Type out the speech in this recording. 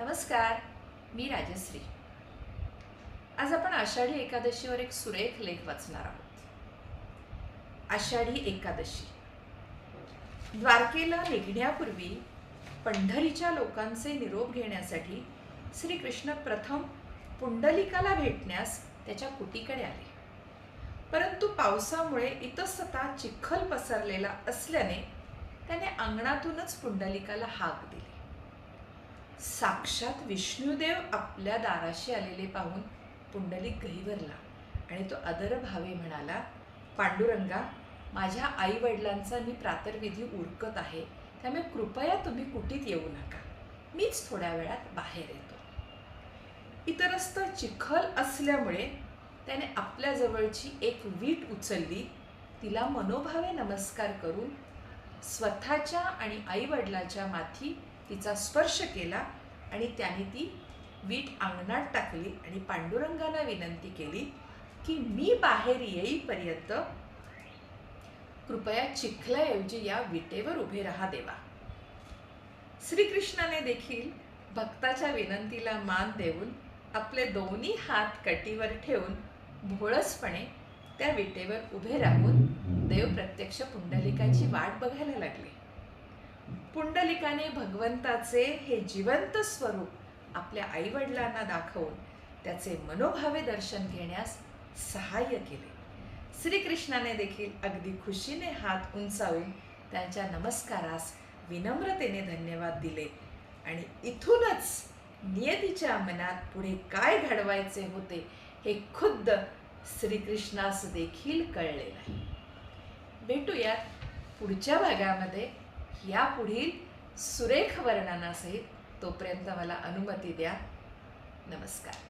नमस्कार मी राजश्री. आज आपण आषाढी एकादशीवर एक सुरेख लेख वाचणार आहोत. आषाढी एकादशी. द्वारकेला निघण्यापूर्वी पंढरीच्या लोकांचे निरोप घेण्यासाठी श्रीकृष्ण प्रथम पुंडलिकाला भेटण्यास त्याच्या कुटीकडे आले. परंतु पावसामुळे इतस्तता चिखल पसरलेला असल्याने त्याने अंगणातूनच पुंडलिकाला हाक दिली. साक्षात विष्णुदेव आपल्या दाराशी आलेले पाहून पुंडलिक गहिवरला आणि तो अदर भावे म्हणाला पांडुरंगा माझ्या आईवडिलांचा मी प्रातर्विधी उरकत आहे त्यामुळे कृपया तुम्ही कुटीत येऊ नका. मीच थोड्या वेळात बाहेर येतो. इतरस्त चिखल असल्यामुळे त्याने आपल्याजवळची एक वीट उचलली तिला मनोभावे नमस्कार करून स्वतःच्या आणि आईवडिलाच्या माथी तिचा स्पर्श केला आणि त्याने ती वीट अंगणात टाकली आणि पांडुरंगाला विनंती केली की मी बाहेर येईपर्यंत कृपया चिखल्याऐवजी या विटेवर उभे राहा देवा. श्रीकृष्णाने देखील भक्ताच्या विनंतीला मान देऊन आपले दोन्ही हात कटीवर ठेवून भोळसपणे त्या विटेवर उभे राहून देव प्रत्यक्ष पुंडलिकाची वाट बघायला लागले. पुंडलिकाने भगवंताचे हे जिवंत स्वरूप आपल्या आईवडिलांना दाखवून त्याचे मनोभावे दर्शन घेण्यास सहाय्य केले. श्रीकृष्णाने देखील अगदी खुशीने हात उंचावून त्यांच्या नमस्कारास विनम्रतेने धन्यवाद दिले आणि इथूनच नियतीच्या मनात पुढे काय घडवायचे होते हे खुद्द श्रीकृष्णास देखील कळले नाही. भेटूयात पुढच्या भागामध्ये. या पुढील सुरेख वर्णनासहित तोपर्यंत मला अनुमती द्या. नमस्कार.